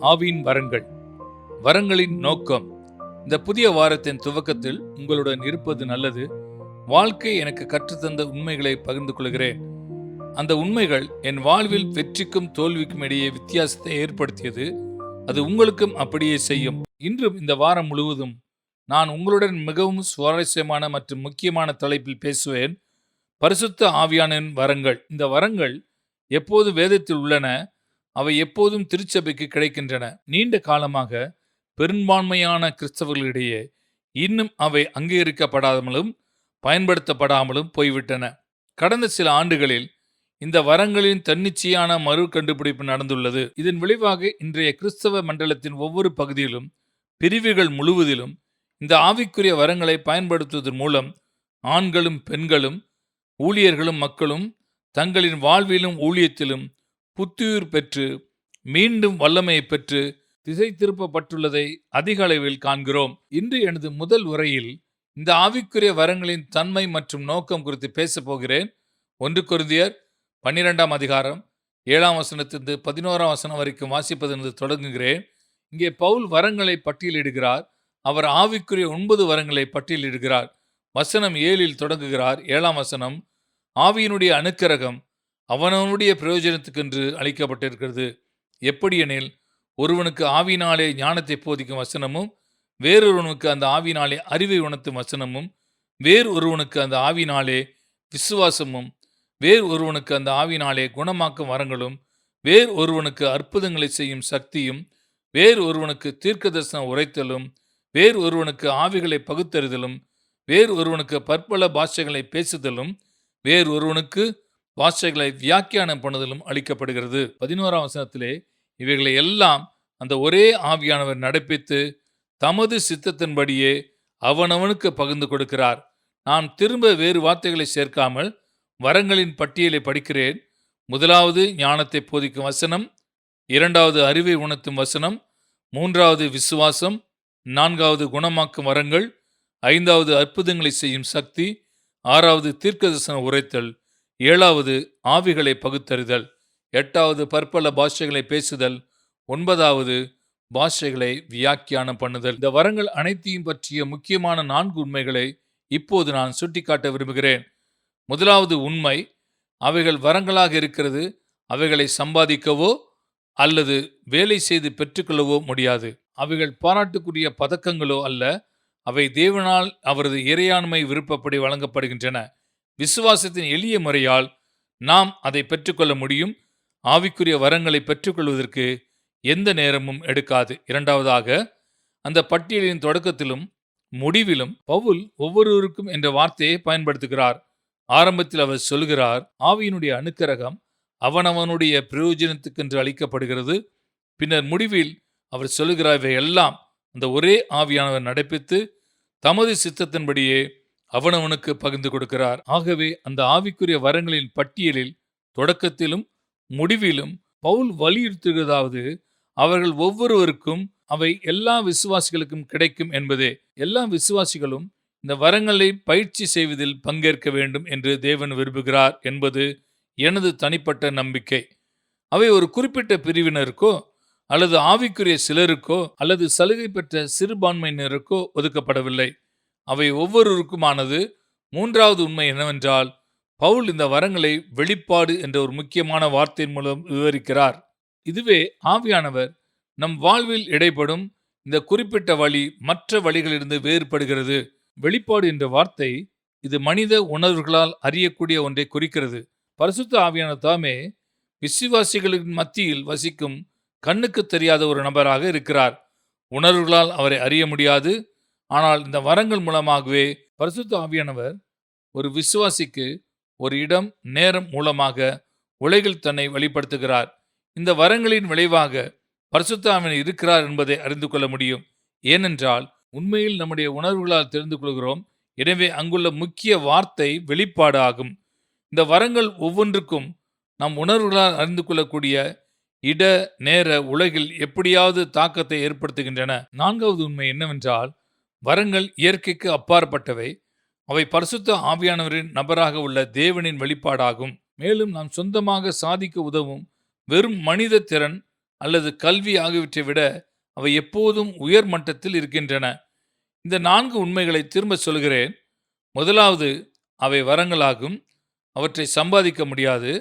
ஆவியின் வரங்கள். வரங்களின் நோக்கம். இந்த புதிய வாரத்தின் துவக்கத்தில் உங்களுடன் இருப்பது நல்லது. வாழ்க்கை எனக்கு கற்றுத்தந்த உண்மைகளை பகிர்ந்து கொள்கிறேன். அந்த உண்மைகள் என் வாழ்வில் வெற்றிக்கும் தோல்விக்கும் இடையே வித்தியாசத்தை ஏற்படுத்தியது. அது உங்களுக்கும் அப்படியே செய்யும். இன்றும் இந்த வாரம் முழுவதும் நான் உங்களுடன் மிகவும் சுவாரஸ்யமான மற்றும் முக்கியமான தலைப்பில் பேசுவேன். பரிசுத்த ஆவியானின் வரங்கள். இந்த வரங்கள் எப்போது வேதத்தில் உள்ளன? அவை எப்போதும் திருச்சபைக்கு கிடைக்கின்றன. நீண்ட காலமாக பெரும்பான்மையான கிறிஸ்தவர்களிடையே இன்னும் அவை அங்கீகரிக்கப்படாமலும் பயன்படுத்தப்படாமலும் போய்விட்டன. கடந்த சில ஆண்டுகளில் இந்த வரங்களின் தன்னிச்சையான மறு கண்டுபிடிப்பு நடந்துள்ளது. இதன் விளைவாக இன்றைய கிறிஸ்தவ மண்டலத்தின் ஒவ்வொரு பகுதியிலும் பிரிவுகள் முழுவதிலும் இந்த ஆவிக்குரிய வரங்களை பயன்படுத்துவதன் மூலம் ஆண்களும் பெண்களும் ஊழியர்களும் மக்களும் தங்களின் வாழ்விலும் ஊழியத்திலும் புத்துயிர் பெற்று மீண்டும் வல்லமை பெற்று திசை திருப்பப்பட்டுள்ளதை அதிக அளவில் காண்கிறோம். இன்று எனது முதல் உரையில் இந்த ஆவிக்குரிய வரங்களின் தன்மை மற்றும் நோக்கம் குறித்து பேசப் போகிறேன். ஒன்று கொருந்தியர் பன்னிரெண்டாம் அதிகாரம் ஏழாம் வசனத்திலிருந்து பதினோராம் வசனம் வரைக்கும் வாசிப்பதிலிருந்து தொடங்குகிறேன். இங்கே பவுல் வரங்களை பட்டியலிடுகிறார். அவர் ஆவிக்குரிய ஒன்பது வரங்களை பட்டியலிடுகிறார். வசனம் ஏழில் தொடங்குகிறார். ஏழாம் வசனம் ஆவியினுடைய அணுக்கரகம் அவனவனுடைய பிரயோஜனத்துக்கென்று அளிக்கப்பட்டிருக்கிறது. எப்படியெனில் ஒருவனுக்கு ஆவினாலே ஞானத்தை போதிக்கும் வசனமும் வேறொருவனுக்கு அந்த ஆவினாலே அறிவை உணர்த்தும் வசனமும் வேறு ஒருவனுக்கு அந்த ஆவினாலே விசுவாசமும் வேறு ஒருவனுக்கு அந்த ஆவினாலே குணமாக்கும் வரங்களும் வேறு ஒருவனுக்கு அற்புதங்களை செய்யும் சக்தியும் வேறு ஒருவனுக்கு தீர்க்க தரிசனம் உரைத்தலும் வேறு ஒருவனுக்கு ஆவிகளை பகுத்தறிதலும் வேறு ஒருவனுக்கு பற்பல பாஷைகளை பேசுதலும் வேறு ஒருவனுக்கு பாஷைகளை வியாக்கியானம் பண்ணுதலும் அளிக்கப்படுகிறது. பதினோராம் வசனத்திலே இவைகளை எல்லாம் அந்த ஒரே ஆவியானவர் நடப்பித்து தமது சித்தத்தின்படியே அவனவனுக்கு பகிர்ந்து கொடுக்கிறார். நான் திரும்ப வேறு வார்த்தைகளை சேர்க்காமல் வரங்களின் பட்டியலை படிக்கிறேன். முதலாவது ஞானத்தை போதிக்கும் வசனம் இரண்டாவது அறிவை உணர்த்தும் வசனம் மூன்றாவது விசுவாசம் நான்காவது குணமாக்கும் வரங்கள் ஐந்தாவது அற்புதங்களை செய்யும் சக்தி ஆறாவது தீர்க்கதரிசன உரைத்தல் ஏழாவது ஆவிகளை பகுத்தறிதல். எட்டாவது பற்பல பாஷைகளை பேசுதல். ஒன்பதாவது பாஷைகளை வியாக்கியானம் பண்ணுதல். இந்த வரங்கள் அனைத்தையும் பற்றிய முக்கியமான நான்கு உண்மைகளை இப்போது நான் சுட்டிக்காட்ட விரும்புகிறேன். முதலாவது உண்மை அவைகள் வரங்களாக இருக்கிறது அவைகளை சம்பாதிக்கவோ அல்லது வேலை செய்து பெற்றுக்கொள்ளவோ முடியாது. அவைகள் பாராட்டுக்குரிய பதக்கங்களோ அல்ல அவை தேவனால் அவரது இறையாண்மை விருப்பப்படி வழங்கப்படுகின்றன. விசுவாசத்தின் எளிய முறையால் நாம் அதை பெற்றுக்கொள்ள முடியும். ஆவிக்குரிய வரங்களை பெற்றுக்கொள்வதற்கு எந்த நேரமும் எடுக்காது. இரண்டாவதாக அந்த பட்டியலின் தொடக்கத்திலும் முடிவிலும் பவுல் ஒவ்வொருவருக்கும் என்ற வார்த்தையை பயன்படுத்துகிறார். ஆரம்பத்தில் அவர் சொல்கிறார் ஆவியினுடைய அணுக்கரகம் அவனவனுடைய பிரயோஜனத்துக்கென்று அளிக்கப்படுகிறது. பின்னர் முடிவில் அவர் சொல்லுகிறார் இவை எல்லாம் அந்த ஒரே ஆவியானவர் நடப்பித்து தமது சித்தத்தின்படியே அவனவனுக்கு பகிர்ந்து கொடுக்கிறார். ஆகவே அந்த ஆவிக்குரிய வரங்களின் பட்டியலில் தொடக்கத்திலும் முடிவிலும் பவுல் வலியுறுத்துகிறதாவது அவர்கள் ஒவ்வொருவருக்கும் அவை எல்லா விசுவாசிகளுக்கும் கிடைக்கும் என்பதே. எல்லா விசுவாசிகளும் இந்த வரங்களை பயிற்சி செய்வதில் பங்கேற்க வேண்டும் என்று தேவன் விரும்புகிறார் என்பது எனது தனிப்பட்ட நம்பிக்கை. அவை ஒரு குறிப்பிட்ட பிரிவினருக்கோ அல்லது ஆவிக்குரிய சிலருக்கோ அல்லது சலுகை பெற்ற சிறுபான்மையினருக்கோ ஒதுக்கப்படவில்லை. அவை ஒவ்வொருவருக்குமானது. மூன்றாவது உண்மை என்னவென்றால் பவுல் இந்த வரங்களை வெளிப்பாடு என்ற ஒரு முக்கியமான வார்த்தையின் மூலம் விவரிக்கிறார். இதுவே ஆவியானவர் நம் வாழ்வில் இடைப்படும் இந்த குறிப்பிட்ட வழி மற்ற வழிகளிலிருந்து வேறுபடுகிறது. வெளிப்பாடு என்ற வார்த்தை இது மனித உணர்வுகளால் அறியக்கூடிய ஒன்றை குறிக்கிறது. பரிசுத்த ஆவியான தாமே விசுவாசிகளின் மத்தியில் வசிக்கும் கண்ணுக்கு தெரியாத ஒரு நபராக இருக்கிறார். உணர்வுகளால் அவரை அறிய முடியாது ஆனால் இந்த வரங்கள் மூலமாகவே பரிசுத்த ஆவியானவர் ஒரு விசுவாசிக்கு ஒரு இடம் நேரம் மூலமாக உலகில் தன்னை வெளிப்படுத்துகிறார். இந்த வரங்களின் விளைவாக பரிசுத்த இருக்கிறார் என்பதை அறிந்து கொள்ள முடியும். ஏனென்றால் உண்மையில் நம்முடைய உணர்வுகளால் தெரிந்து கொள்கிறோம். எனவே அங்குள்ள முக்கிய வார்த்தை வெளிப்பாடு ஆகும் இந்த வரங்கள் ஒவ்வொன்றுக்கும் நம் உணர்வுகளால் அறிந்து கொள்ளக்கூடிய இட நேர உலகில் எப்படியாவது தாக்கத்தை ஏற்படுத்துகின்றன. நான்காவது உண்மை என்னவென்றால் வரங்கள் இயற்கைக்கு அப்பாற்பட்டவை. அவை பரிசுத்த ஆவியானவரின் நபராக உள்ள தேவனின் வெளிப்பாடாகும். மேலும் நாம் சொந்தமாக சாதிக்க உதவும் வெறும் மனித திறன் அல்லது கல்வி ஆகியவற்றை விட அவை எப்போதும் உயர் மட்டத்தில் இருக்கின்றன. இந்த நான்கு உண்மைகளை திரும்ப சொல்கிறேன். முதலாவது அவை வரங்களாகும். அவற்றை சம்பாதிக்க முடியாது.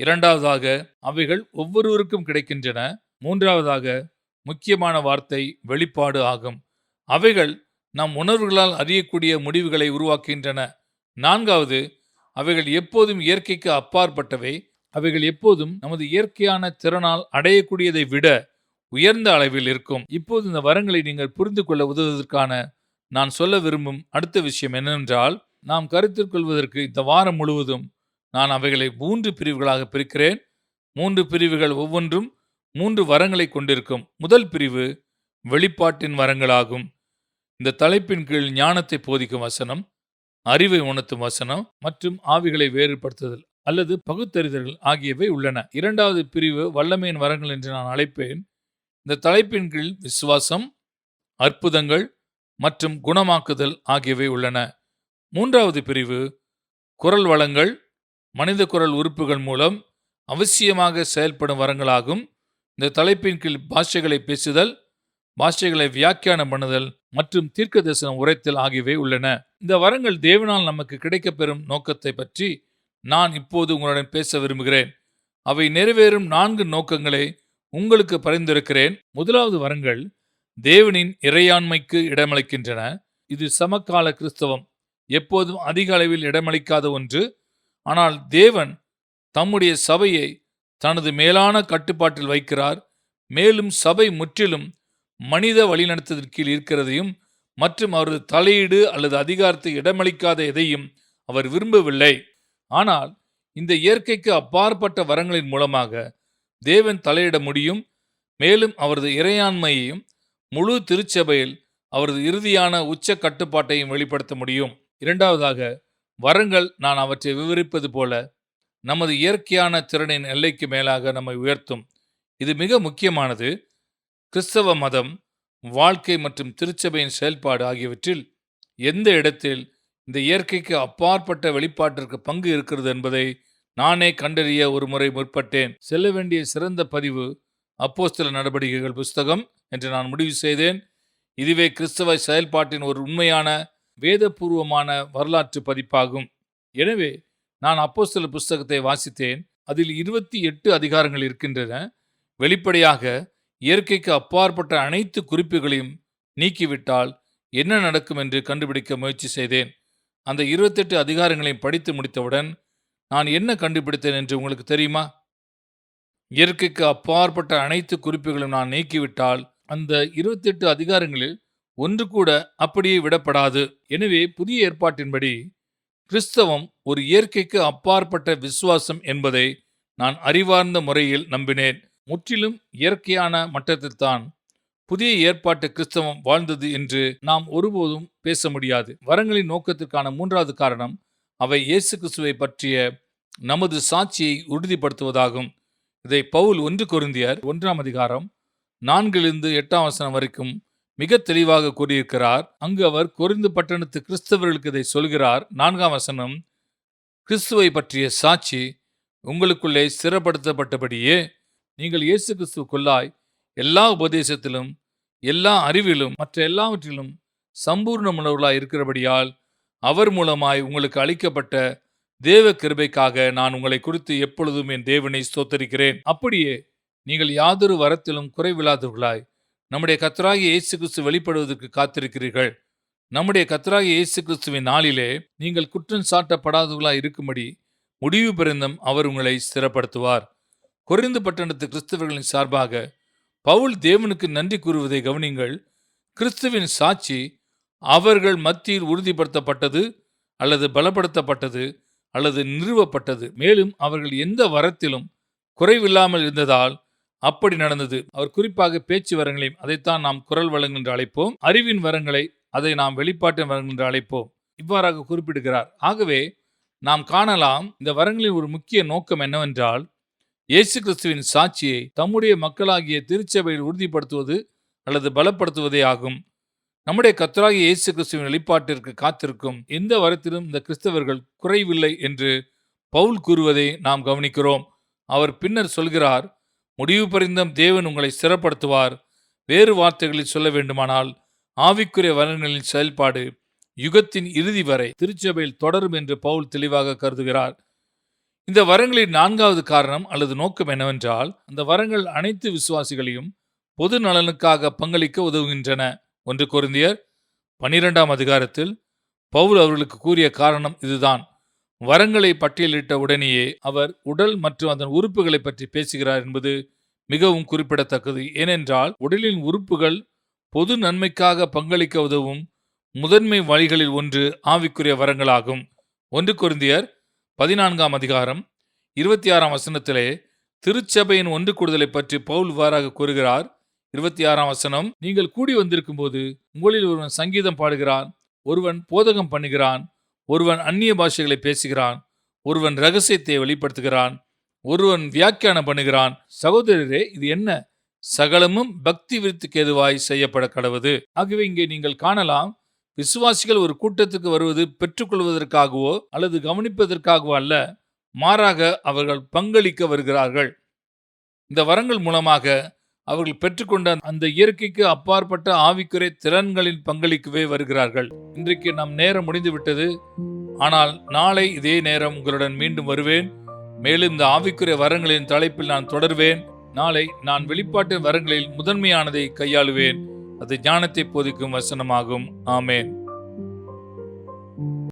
இரண்டாவதாக அவைகள் ஒவ்வொருவருக்கும் கிடைக்கின்றன. மூன்றாவதாக முக்கியமான வார்த்தை வெளிப்பாடு ஆகும். அவைகள் நம் உணர்வுகளால் அறியக்கூடிய முடிவுகளை உருவாக்குகின்றன. நான்காவது அவைகள் எப்போதும் இயற்கைக்கு அப்பாற்பட்டவை. அவைகள் எப்போதும் நமது இயற்கையான திறனால் அடையக்கூடியதை விட உயர்ந்த அளவில் இருக்கும். இப்போது இந்த வரங்களை நீங்கள் புரிந்து கொள்ள உதவுவதற்கான நான் சொல்ல விரும்பும் அடுத்த விஷயம் என்னவென்றால் நாம் கருத்தில் கொள்வதற்கு இந்த வாரம் முழுவதும் நான் அவைகளை மூன்று பிரிவுகளாக பிரிக்கிறேன். மூன்று பிரிவுகள் ஒவ்வொன்றும் மூன்று வரங்களை கொண்டிருக்கும். முதல் பிரிவு வெளிப்பாட்டின் வரங்களாகும். இந்த தலைப்பின் கீழ் ஞானத்தை போதிக்கும் வசனம் அறிவை உணர்த்தும் வசனம் மற்றும் ஆவிகளை வேறுபடுத்துதல் அல்லது பகுத்தறிதல்கள் ஆகியவை உள்ளன. இரண்டாவது பிரிவு வல்லமையின் வரங்கள் என்று நான் அழைப்பேன். இந்த தலைப்பின் கீழ் விசுவாசம் அற்புதங்கள் மற்றும் குணமாக்குதல் ஆகியவை உள்ளன. மூன்றாவது பிரிவு குரல் வளங்கள் மனித குரல் உறுப்புகள் மூலம் அவசியமாக செயல்படும் வரங்களாகும். இந்த தலைப்பின் கீழ் பாஷைகளை பேசுதல் பாஷைகளை வியாக்கியானம் பண்ணுதல் மற்றும் தீர்க்க தரிசனம் உரைத்தல் ஆகியவை உள்ளன. இந்த வரங்கள் தேவனால் நமக்கு கிடைக்கப்பெறும் நோக்கத்தை பற்றி நான் இப்போது உங்களுடன் பேச விரும்புகிறேன். அவை நிறைவேறும் நான்கு நோக்கங்களை உங்களுக்கு பரிந்துரைக்கிறேன். முதலாவது வரங்கள் தேவனின் இறையாண்மைக்கு இடமளிக்கின்றன. இது சமகால கிறிஸ்தவம். எப்போதும் அதிக அளவில் இடமளிக்காத ஒன்று. ஆனால் தேவன் தம்முடைய சபையை தனது மேலான கட்டுப்பாட்டில் வைக்கிறார். மேலும் சபை முற்றிலும் மனித வழிநடத்தத்தின் கீழ் இருக்கிறதையும் மற்றும் அவரது தலையீடு அல்லது அதிகாரத்தை இடமளிக்காத எதையும் அவர் விரும்பவில்லை. ஆனால் இந்த இயற்கைக்கு அப்பாற்பட்ட வரங்களின் மூலமாக தேவன் தலையிட முடியும். மேலும் அவரது இறையாண்மையையும் முழு திருச்சபையில் அவரது இறுதியான உச்ச கட்டுப்பாட்டையும் வெளிப்படுத்த முடியும். இரண்டாவதாக வரங்கள் நான் அவற்றை விவரிப்பது போல நமது இயற்கையான திறனின் எல்லைக்கு மேலாக நம்மை உயர்த்தும். இது மிக முக்கியமானது. கிறிஸ்தவ மதம் வாழ்க்கை மற்றும் திருச்சபையின் செயல்பாடு ஆகியவற்றில் எந்த இடத்தில் இந்த இயற்கைக்கு அப்பாற்பட்ட வெளிப்பாட்டிற்கு பங்கு இருக்கிறது என்பதை நானே கண்டறிய ஒரு முறை முற்பட்டேன். செல்ல வேண்டிய சிறந்த பதிவு அப்போஸ்தல நடவடிக்கைகள் புஸ்தகம் என்று நான் முடிவு செய்தேன். இதுவே கிறிஸ்தவ செயல்பாட்டின் ஒரு உண்மையான வேதபூர்வமான வரலாற்று பதிப்பாகும். எனவே நான் அப்போஸ்தல புஸ்தகத்தை வாசித்தேன். அதில் இருபத்தி எட்டு அதிகாரங்கள் இருக்கின்றன. வெளிப்படையாக இயற்கைக்கு அப்பாற்பட்ட அனைத்து குறிப்புகளையும் நீக்கிவிட்டால் என்ன நடக்கும் என்று கண்டுபிடிக்க முயற்சி செய்தேன். அந்த இருபத்தெட்டு அதிகாரங்களையும் படித்து முடித்தவுடன் நான் என்ன கண்டுபிடித்தேன் என்று உங்களுக்கு தெரியுமா? இயற்கைக்கு அப்பாற்பட்ட அனைத்து குறிப்புகளையும் நான் நீக்கிவிட்டால் அந்த இருபத்தெட்டு அதிகாரங்களில் ஒன்று கூட அப்படியே விடப்படாது. எனவே புதிய ஏற்பாட்டின்படி கிறிஸ்தவம் ஒரு இயற்கைக்கு அப்பாற்பட்ட விசுவாசம் என்பதை நான் அறிவார்ந்த முறையில் நம்பினேன். முற்றிலும் இயற்கையான மட்டத்தில்தான் புதிய ஏற்பாட்டு கிறிஸ்தவம் வாழ்ந்தது என்று நாம் ஒருபோதும் பேச முடியாது. வரங்களின் நோக்கத்திற்கான மூன்றாவது காரணம் அவை இயேசு கிறிஸ்துவை பற்றிய நமது சாட்சியை உறுதிப்படுத்துவதாகும். இதை பவுல் ஒன்று கொருந்தியர் ஒன்றாம் அதிகாரம் நான்கிலிருந்து எட்டாம் வசனம் வரைக்கும் மிக தெளிவாக கூறியிருக்கிறார். அங்கு அவர் கொரிந்து பட்டணத்து கிறிஸ்தவர்களுக்கு இதை சொல்கிறார். நான்காம் வசனம் கிறிஸ்துவை பற்றிய சாட்சி உங்களுக்குள்ளே ஸ்திரப்படுத்தப்பட்டபடியே நீங்கள் இயேசு கிறிஸ்துவுக்குள்ளாய் எல்லா உபதேசத்திலும் எல்லா அறிவிலும் மற்ற எல்லாவற்றிலும் சம்பூர்ணமுள்ளவர்களாய் இருக்கிறபடியால் அவர் மூலமாய் உங்களுக்கு அளிக்கப்பட்ட தேவ கிருபைக்காக நான் உங்களை குறித்து எப்பொழுதும் என் தேவனை ஸ்தோத்தரிக்கிறேன். அப்படியே நீங்கள் யாதொரு வரத்திலும் குறைவில்லாதவர்களாய் நம்முடைய கத்தராகிய இயேசு கிறிஸ்து வெளிப்படுவதற்கு காத்திருக்கிறீர்கள். நம்முடைய கத்தராகிய இயேசு கிறிஸ்துவின் நாளிலே நீங்கள் குற்றம் சாட்டப்படாதவர்களாய் இருக்கும்படி முடிவு பிறந்தும் அவர் உங்களை ஸ்திரப்படுத்துவார். குறைந்து பட்டணத்து கிறிஸ்தவர்களின் சார்பாக பவுல் தேவனுக்கு நன்றி கூறுவதை கவனிங்கள் கிறிஸ்துவின் சாட்சி அவர்கள் மத்தியில் உறுதிப்படுத்தப்பட்டது அல்லது பலப்படுத்தப்பட்டது அல்லது நிறுவப்பட்டது. மேலும் அவர்கள் எந்த வரத்திலும் குறைவில்லாமல் இருந்ததால் அப்படி நடந்தது. அவர் குறிப்பாக பேச்சு வரங்களையும் அதைத்தான் நாம் குரல் வளங்கள் என்று அழைப்போம். அறிவின் வரங்களை அதை நாம் வெளிப்பாட்டின் வரங்கள் என்று அழைப்போம். இவ்வாறாக குறிப்பிடுகிறார். ஆகவே நாம் காணலாம் இந்த வரங்களின் ஒரு முக்கிய நோக்கம் என்னவென்றால் இயேசு கிறிஸ்துவின் சாட்சியை தம்முடைய மக்களாகிய திருச்சபையில் உறுதிப்படுத்துவது அல்லது பலப்படுத்துவதே ஆகும். நம்முடைய கத்தராகிய இயேசு கிறிஸ்துவின் வெளிப்பாட்டிற்கு காத்திருக்கும் எந்த வரத்திலும் இந்த கிறிஸ்தவர்கள் குறைவில்லை என்று பவுல் கூறுவதை நாம் கவனிக்கிறோம். அவர் பின்னர் சொல்கிறார் முடிவு பரிந்தம் தேவன் உங்களை சிறப்படுத்துவார். வேறு வார்த்தைகளில் சொல்ல வேண்டுமானால் ஆவிக்குரிய வரங்களின் செயல்பாடு யுகத்தின் இறுதி வரை திருச்சபையில் தொடரும் என்று பவுல் தெளிவாக கருதுகிறார். இந்த வரங்களின் நான்காவது காரணம் அல்லது நோக்கம் என்னவென்றால் அந்த வரங்கள் அனைத்து விசுவாசிகளையும் பொது நலனுக்காக பங்களிக்க உதவுகின்றன. ஒன்று கொருந்தியர் பனிரெண்டாம் அதிகாரத்தில் பவுல் அவர்களுக்கு கூறிய காரணம் இதுதான். வரங்களை பட்டியலிட்ட உடனேயே அவர் உடல் மற்றும் அதன் உறுப்புகளை பற்றி பேசுகிறார் என்பது மிகவும் குறிப்பிடத்தக்கது. ஏனென்றால் உடலின் உறுப்புகள் பொது நன்மைக்காக பங்களிக்க உதவும் முதன்மை வழிகளில் ஒன்று ஆவிக்குரிய வரங்களாகும். ஒன்று கொருந்தியர் பதினான்காம் அதிகாரம் இருபத்தி ஆறாம் வசனத்திலே திருச்சபையின் ஒன்று கூடுதலை பற்றி பவுல் இவ்வாறாக கூறுகிறார். இருபத்தி ஆறாம் வசனம் நீங்கள் கூடி வந்திருக்கும் போது உங்களில் ஒருவன் சங்கீதம் பாடுகிறான் ஒருவன் போதகம் பண்ணுகிறான் ஒருவன் அந்நிய பாஷைகளை பேசுகிறான் ஒருவன் ரகசியத்தை வெளிப்படுத்துகிறான் ஒருவன் வியாக்கியானம் பண்ணுகிறான். சகோதரரே இது என்ன? சகலமும் பக்தி விருத்துக்கு எதுவாய் செய்யப்பட கடவுது. ஆகவே இங்கே நீங்கள் காணலாம் விசுவாசிகள் ஒரு கூட்டத்துக்கு வருவது பெற்றுக்கொள்வதற்காகவோ அல்லது கவனிப்பதற்காகவோ அல்ல மாறாக அவர்கள் பங்களிக்க வருகிறார்கள். இந்த வரங்கள் மூலமாக அவர்கள் பெற்றுக்கொண்ட அந்த இயற்கைக்கு அப்பாற்பட்ட ஆவிக்குறை திறன்களின் பங்களிக்கவே வருகிறார்கள். இன்றைக்கு நம் நேரம் முடிந்து விட்டது ஆனால் நாளை இதே நேரம் உங்களுடன் மீண்டும் வருவேன். மேலும் இந்த ஆவிக்குறை வரங்களின் தலைப்பில் நான் தொடர்வேன். நாளை நான் வெளிப்பாட்டு வரங்களில் முதன்மையானதை கையாளுவேன். அது ஞானத்தை போதிக்கும் வசனமாகும். ஆமேன்.